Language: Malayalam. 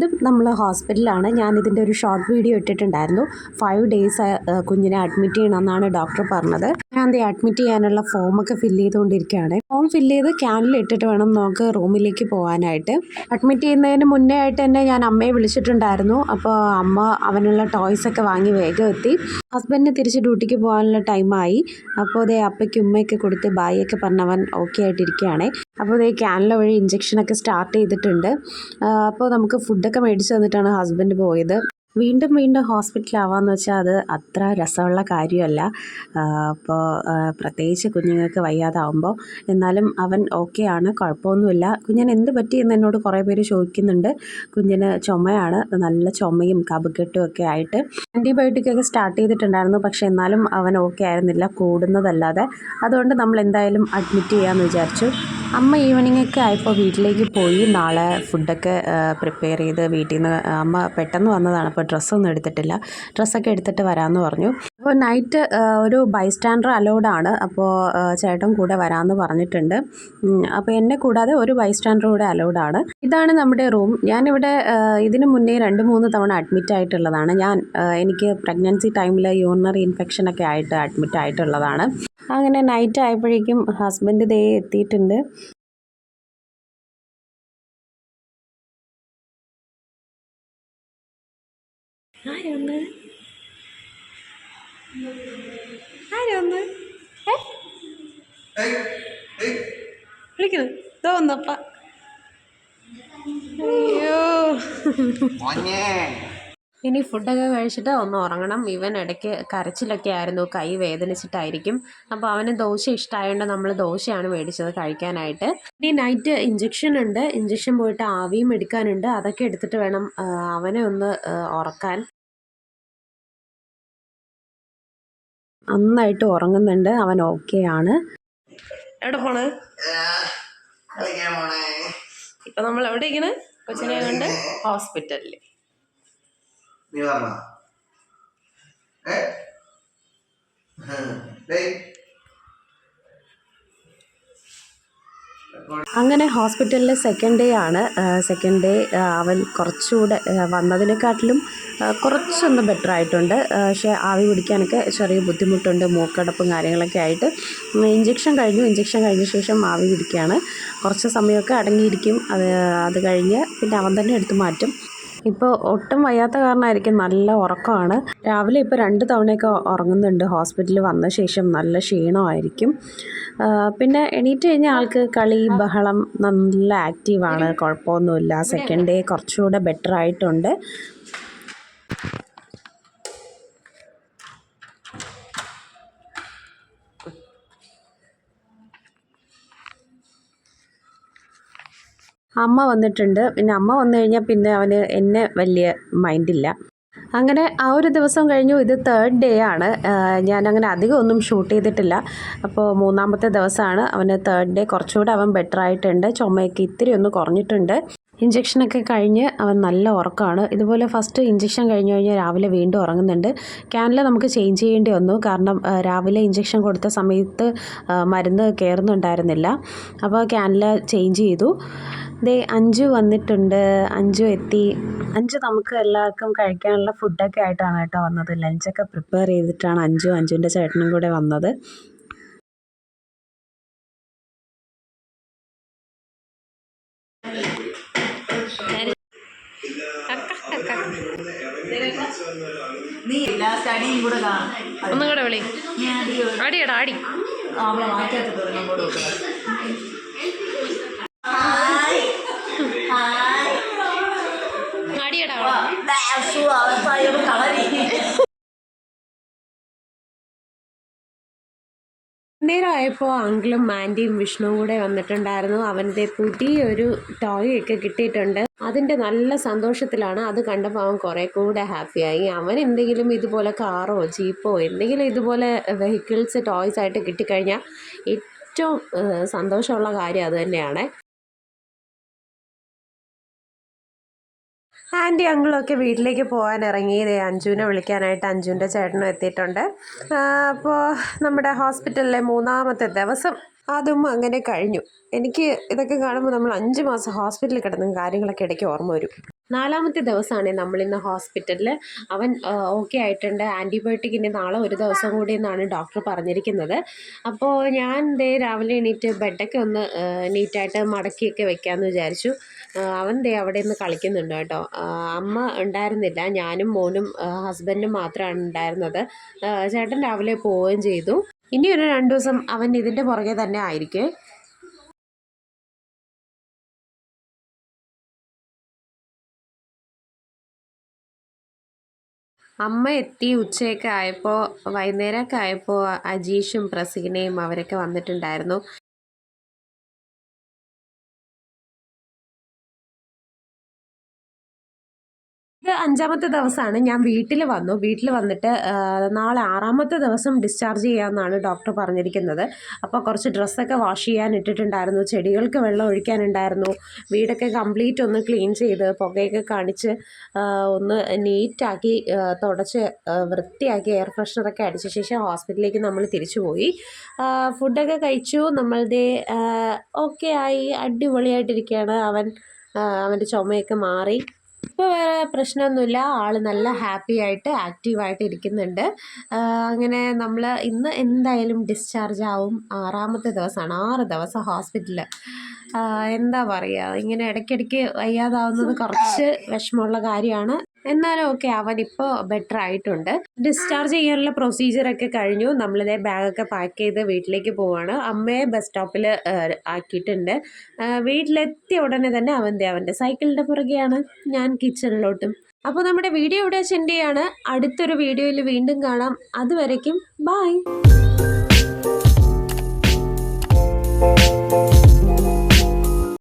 വീണ്ടും നമ്മൾ ഹോസ്പിറ്റലാണ് ഞാൻ ഇതിന്റെ ഒരു ഷോർട്ട് വീഡിയോ ഇട്ടിട്ടുണ്ടായിരുന്നു. ഫൈവ് ഡേയ്സ് കുഞ്ഞിനെ അഡ്മിറ്റ് ചെയ്യണമെന്നാണ് ഡോക്ടർ പറഞ്ഞത്. ഞാൻ ദേ അഡ്മിറ്റ് ചെയ്യാനുള്ള ഫോമൊക്കെ ഫില്ല് ചെയ്തുകൊണ്ടിരിക്കുകയാണ്. ഫോം ഫില്ല് ചെയ്ത് ക്യാനിൽ ഇട്ടിട്ട് വേണം നമുക്ക് റൂമിലേക്ക് പോകാനായിട്ട്. അഡ്മിറ്റ് ചെയ്യുന്നതിന് മുന്നേ ആയിട്ട് തന്നെ ഞാൻ അമ്മയെ വിളിച്ചിട്ടുണ്ടായിരുന്നു. അപ്പോൾ അമ്മ അവനുള്ള ടോയ്സ് ഒക്കെ വാങ്ങി വേഗം എത്തി. ഹസ്ബൻഡിന് തിരിച്ച് ഡ്യൂട്ടിക്ക് പോകാനുള്ള ടൈമായി അപ്പോൾ അതേ അപ്പയ്ക്ക് ഉമ്മയൊക്കെ കൊടുത്ത് ബായിയൊക്കെ പറഞ്ഞവൻ ഓക്കെ ആയിട്ടിരിക്കുകയാണ്. അപ്പോൾ അതേ ക്യാനിലെ വഴി ഇഞ്ചക്ഷനൊക്കെ സ്റ്റാർട്ട് ചെയ്തിട്ടുണ്ട്. അപ്പോൾ നമുക്ക് ഫുഡൊക്കെ മേടിച്ചു തന്നിട്ടാണ് ഹസ്ബൻഡ് പോയത്. വീണ്ടും വീണ്ടും ഹോസ്പിറ്റലാവാന്ന് വെച്ചാൽ അത് അത്ര രസമുള്ള കാര്യമല്ല. അപ്പോൾ പ്രത്യേകിച്ച് കുഞ്ഞുങ്ങൾക്ക് വയ്യാതാവുമ്പോൾ എന്നാലും അവൻ ഓക്കെ ആണ് കുഴപ്പമൊന്നുമില്ല. കുഞ്ഞിന് എന്ത് പറ്റിയെന്ന് എന്നോട് കുറേ പേര് ചോദിക്കുന്നുണ്ട്. കുഞ്ഞിന് ചുമയാണ് നല്ല ചുമയും കഫക്കെട്ടും ഒക്കെ ആയിട്ട്. ആന്റിബയോട്ടിക്കൊക്കെ സ്റ്റാർട്ട് ചെയ്തിട്ടുണ്ടായിരുന്നു പക്ഷേ എന്നാലും അവൻ ഓക്കെ ആയിരുന്നില്ല കൂടുന്നതല്ലാതെ. അതുകൊണ്ട് നമ്മൾ എന്തായാലും അഡ്മിറ്റ് ചെയ്യാമെന്ന് വിചാരിച്ചു. അമ്മ ഈവനിങ്ങൊക്കെ ആയപ്പോൾ വീട്ടിലേക്ക് പോയി നാളെ ഫുഡൊക്കെ പ്രിപ്പയർ ചെയ്ത് വീട്ടിൽ നിന്ന് അമ്മ പെട്ടെന്ന് വന്നതാണ്. അപ്പോൾ ഡ്രസ്സൊന്നും എടുത്തിട്ടില്ല. ഡ്രസ്സൊക്കെ എടുത്തിട്ട് വരാമെന്ന് പറഞ്ഞു. അപ്പോൾ നൈറ്റ് ഒരു ബൈസ്റ്റാൻഡർ ആണ്. അപ്പോൾ ചേട്ടൻ കൂടെ വരാമെന്ന് പറഞ്ഞിട്ടുണ്ട്. അപ്പോൾ എന്നെ കൂടാതെ ഒരു ബൈസ്റ്റാൻഡർ കൂടെ അലൗഡ് ആണ്. ഇതാണ് നമ്മുടെ റൂം ഞാനിവിടെ ഇതിന് മുന്നേ രണ്ട് മൂന്ന് തവണ അഡ്മിറ്റ് ആയിട്ടുള്ളതാണ്. ഞാൻ എനിക്ക് പ്രഗ്നൻസി ടൈമിൽ യൂറിനറി ഇൻഫെക്ഷനൊക്കെ ആയിട്ട് അഡ്മിറ്റ് ആയിട്ടുള്ളതാണ്. അങ്ങനെ നൈറ്റ് ആയപ്പോഴേക്കും ഹസ്ബൻഡ് ദേ എത്തിയിട്ടുണ്ട്. ആരൊന്ന് ആരൊന്ന്? വിളിക്കുന്നു ഇതോ ഒന്നപ്പ അയ്യോ. ഇനി ഫുഡൊക്കെ കഴിച്ചിട്ട് ഒന്ന് ഉറങ്ങണം. ഇവൻ ഇടയ്ക്ക് കരച്ചിലൊക്കെ ആയിരുന്നു. കൈ വേദനിച്ചിട്ടായിരിക്കും. അപ്പോൾ അവന് ദോശ ഇഷ്ടമായതുകൊണ്ട് നമ്മൾ ദോശയാണ് മേടിച്ചത് കഴിക്കാനായിട്ട്. ഇനി നൈറ്റ് ഇഞ്ചക്ഷൻ ഉണ്ട്. ഇഞ്ചക്ഷൻ പോയിട്ട് ആവിയും എടുക്കാനുണ്ട്. അതൊക്കെ എടുത്തിട്ട് വേണം അവനെ ഒന്ന് ഉറക്കാൻ. നന്നായിട്ട് ഉറങ്ങുന്നുണ്ട്. അവൻ ഓക്കെ ആണ് എവിടെ പോണ്? കളിക്കാൻ പോണേ ഇപ്പൊ നമ്മൾ എവിടെ ഇരിക്കണ്? കൊച്ചിനെ കൊണ്ട് ഹോസ്പിറ്റലിൽ. അങ്ങനെ ഹോസ്പിറ്റലിലെ സെക്കൻഡ് ഡേ ആണ്. സെക്കൻഡ് ഡേ അവൻ കുറച്ചുകൂടെ വന്നതിനെക്കാട്ടിലും കുറച്ചൊന്ന് ബെറ്റർ ആയിട്ടുണ്ട്. പക്ഷേ ആവി പിടിക്കാനൊക്കെ ചെറിയ ബുദ്ധിമുട്ടുണ്ട് മൂക്കടപ്പും കാര്യങ്ങളൊക്കെ ആയിട്ട്. ഇഞ്ചക്ഷൻ കഴിഞ്ഞു. ഇഞ്ചക്ഷൻ കഴിഞ്ഞ ശേഷം ആവി പിടിക്കുകയാണ്. കുറച്ച് സമയമൊക്കെ അടങ്ങിയിരിക്കും. അത് അത് കഴിഞ്ഞ് പിന്നെ അവൻ തന്നെ എടുത്ത് മാറ്റും. ഇപ്പോൾ ഒട്ടും വയ്യാത്ത കാരണമായിരിക്കും. നല്ല ഉറക്കമാണ്. രാവിലെ ഇപ്പോൾ രണ്ട് തവണയൊക്കെ ഉറങ്ങുന്നുണ്ട്. ഹോസ്പിറ്റലിൽ വന്ന ശേഷം നല്ല ക്ഷീണമായിരിക്കും. പിന്നെ എണീറ്റ് കഴിഞ്ഞാൽ ആൾക്ക് കളി ബഹളം നല്ല ആക്റ്റീവാണ് കുഴപ്പമൊന്നുമില്ല. സെക്കൻഡ് ഡേ കുറച്ചുകൂടെ ബെറ്റർ ആയിട്ടുണ്ട്. അമ്മ വന്നിട്ടുണ്ട്. പിന്നെ അമ്മ വന്നു കഴിഞ്ഞാൽ പിന്നെ അവന് എന്നെ വലിയ മൈൻഡില്ല അങ്ങനെ ആ ഒരു ദിവസം കഴിഞ്ഞു. ഇത് തേർഡ് ഡേ ആണ്. ഞാൻ അങ്ങനെ അധികം ഒന്നും ഷൂട്ട് ചെയ്തിട്ടില്ല. അപ്പോൾ മൂന്നാമത്തെ ദിവസമാണ് അവന് തേർഡ് ഡേ കുറച്ചുകൂടെ അവൻ ബെറ്റർ ആയിട്ടുണ്ട്. ചുമയൊക്കെ ഇത്തിരി ഒന്ന് കുറഞ്ഞിട്ടുണ്ട്. ഇഞ്ചക്ഷനൊക്കെ കഴിഞ്ഞ് അവൻ നല്ല ഉറക്കമാണ്. ഇതുപോലെ ഫസ്റ്റ് ഇഞ്ചക്ഷൻ കഴിഞ്ഞ് കഴിഞ്ഞാൽ രാവിലെ വീണ്ടും ഉറങ്ങുന്നുണ്ട്. ക്യാനിൽ നമുക്ക് ചേഞ്ച് ചെയ്യേണ്ടി വന്നു. കാരണം രാവിലെ ഇഞ്ചക്ഷൻ കൊടുത്ത സമയത്ത് മരുന്ന് കയറുന്നുണ്ടായിരുന്നില്ല അപ്പോൾ ക്യാനിൽ ചേഞ്ച് ചെയ്തു. ദേ അഞ്ചു വന്നിട്ടുണ്ട്. അഞ്ചു എത്തി. അഞ്ചു നമുക്ക് എല്ലാവർക്കും കഴിക്കാനുള്ള ഫുഡൊക്കെ ആയിട്ടാണ് കേട്ടോ വന്നത്. ലഞ്ചൊക്കെ പ്രിപ്പയർ ചെയ്തിട്ടാണ് അഞ്ചു അഞ്ചുവിന്റെ ചേട്ടനും കൂടെ വന്നത്. നീ എല്ലാ സ്റ്റഡിയും കൂടെ കാണും ഒന്നും കൂടെ വിളി അടിയടാ ആടി അവളെ മാറ്റാത്ത കളരി നേരമായപ്പോൾ അങ്കിളും ആന്റിയും വിഷ്ണുവും കൂടെ വന്നിട്ടുണ്ടായിരുന്നു. അവന്റെ പുതിയൊരു ടോയ് ഒക്കെ കിട്ടിയിട്ടുണ്ട്. അതിന്റെ നല്ല സന്തോഷത്തിലാണ് അത് കണ്ടപ്പോൾ അവൻ കുറേ കൂടെ ഹാപ്പിയായി അവൻ എന്തെങ്കിലും ഇതുപോലെ കാറോ ജീപ്പോ എന്തെങ്കിലും ഇതുപോലെ വെഹിക്കിൾസ് ടോയ്സ് ആയിട്ട് കിട്ടിക്കഴിഞ്ഞാൽ ഏറ്റവും സന്തോഷമുള്ള കാര്യം അത് തന്നെയാണ്. ആന്റി അങ്കിളൊക്കെ വീട്ടിലേക്ക് പോകാൻ ഇറങ്ങി. ദേ അഞ്ജുവിനെ വിളിക്കാനായിട്ട് അഞ്ജുവിന്റെ ചേട്ടനും എത്തിയിട്ടുണ്ട്. അപ്പോൾ നമ്മുടെ ഹോസ്പിറ്റലിലെ മൂന്നാമത്തെ ദിവസം അതും അങ്ങനെ കഴിഞ്ഞു. എനിക്ക് ഇതൊക്കെ കാണുമ്പോൾ നമ്മൾ അഞ്ച് മാസം ഹോസ്പിറ്റലിൽ കിടന്ന കാര്യങ്ങളൊക്കെ ഇടയ്ക്ക് ഓർമ്മ വരും. നാലാമത്തെ ദിവസമാണ് നമ്മളിന്ന് ഹോസ്പിറ്റലിൽ. അവൻ ഓക്കെ ആയിട്ടുണ്ട്. ആന്റിബയോട്ടിക് ഇനി നാളെ ഒരു ദിവസം കൂടി എന്നാണ് ഡോക്ടർ പറഞ്ഞിരിക്കുന്നത്. അപ്പോൾ ഞാൻ ദേ രാവിലെ എണീറ്റ് ബെഡൊക്കെ ഒന്ന് നീറ്റായിട്ട് മടക്കിയൊക്കെ വെക്കാമെന്ന് വിചാരിച്ചു. അവൻ ദേ അവിടെ നിന്ന് കളിക്കുന്നുണ്ട് കേട്ടോ. അമ്മ ഉണ്ടായിരുന്നില്ല. ഞാനും മോനും ഹസ്ബൻഡും മാത്രമാണ് ഉണ്ടായിരുന്നത്. ചേട്ടൻ രാവിലെ പോവുകയും ചെയ്തു. ഇനി ഒരു രണ്ട് ദിവസം അവൻ ഇതിന്റെ പുറകെ തന്നെ ആയിരിക്കും. അമ്മ എത്തി ഉച്ചയൊക്കെ ആയപ്പോൾ വൈകുന്നേരമൊക്കെ ആയപ്പോൾ അജീഷും പ്രസീനയും അവരൊക്കെ വന്നിട്ടുണ്ടായിരുന്നു. ഇത് അഞ്ചാമത്തെ ദിവസമാണ്. ഞാൻ വീട്ടിൽ വന്നു. വീട്ടിൽ വന്നിട്ട് നാളെ ആറാമത്തെ ദിവസം ഡിസ്ചാർജ് ചെയ്യാമെന്നാണ് ഡോക്ടർ പറഞ്ഞിരിക്കുന്നത്. അപ്പോൾ കുറച്ച് ഡ്രസ്സൊക്കെ വാഷ് ചെയ്യാൻ ഇട്ടിട്ടുണ്ടായിരുന്നു. ചെടികൾക്ക് വെള്ളം ഒഴിക്കാനുണ്ടായിരുന്നു. വീടൊക്കെ കംപ്ലീറ്റ് ഒന്ന് ക്ലീൻ ചെയ്ത് പുകയൊക്കെ കാണിച്ച് ഒന്ന് നീറ്റാക്കി തുടച്ച് വൃത്തിയാക്കി എയർ ഫ്രഷറൊക്കെ അടിച്ച ശേഷം ഹോസ്പിറ്റലിലേക്ക് നമ്മൾ തിരിച്ചു പോയി. ഫുഡൊക്കെ കഴിച്ചു. നമ്മളുടെ ഓക്കെ ആയി. അടിപൊളിയായിട്ടിരിക്കുകയാണ് അവൻ അവന്റെ ചുമയൊക്കെ മാറി. ഇപ്പോൾ വേറെ പ്രശ്നമൊന്നുമില്ല. ആൾ നല്ല ഹാപ്പി ആയിട്ട് ആക്റ്റീവായിട്ട് ഇരിക്കുന്നുണ്ട്. അങ്ങനെ നമ്മൾ ഇന്ന് എന്തായാലും ഡിസ്ചാർജ് ആവും. ആറാമത്തെ ദിവസമാണ്. ആറ് ദിവസം ഹോസ്പിറ്റലിൽ എന്താ പറയുക ഇങ്ങനെ ഇടയ്ക്കിടയ്ക്ക് വയ്യാതാവുന്നത് കുറച്ച് വിഷമമുള്ള കാര്യമാണ്. എന്നാലും ഓക്കെ അവനിപ്പോൾ ബെറ്റർ ആയിട്ടുണ്ട്. ഡിസ്ചാർജ് ചെയ്യാനുള്ള പ്രൊസീജിയറൊക്കെ കഴിഞ്ഞു. നമ്മളിതേ ബാഗൊക്കെ പാക്ക് ചെയ്ത് വീട്ടിലേക്ക് പോവാണ്. അമ്മയെ ബസ് സ്റ്റോപ്പിൽ ആക്കിയിട്ടുണ്ട്. വീട്ടിലെത്തിയ ഉടനെ തന്നെ അവന്റെ അവന്റെ സൈക്കിളിന്റെ പുറകെയാണ്. ഞാൻ കിച്ചണിലോട്ടും അപ്പോൾ നമ്മുടെ വീഡിയോ ഇവിടെ സെൻഡ് അടുത്തൊരു വീഡിയോയിൽ വീണ്ടും കാണാം. അതുവരയ്ക്കും ബായ്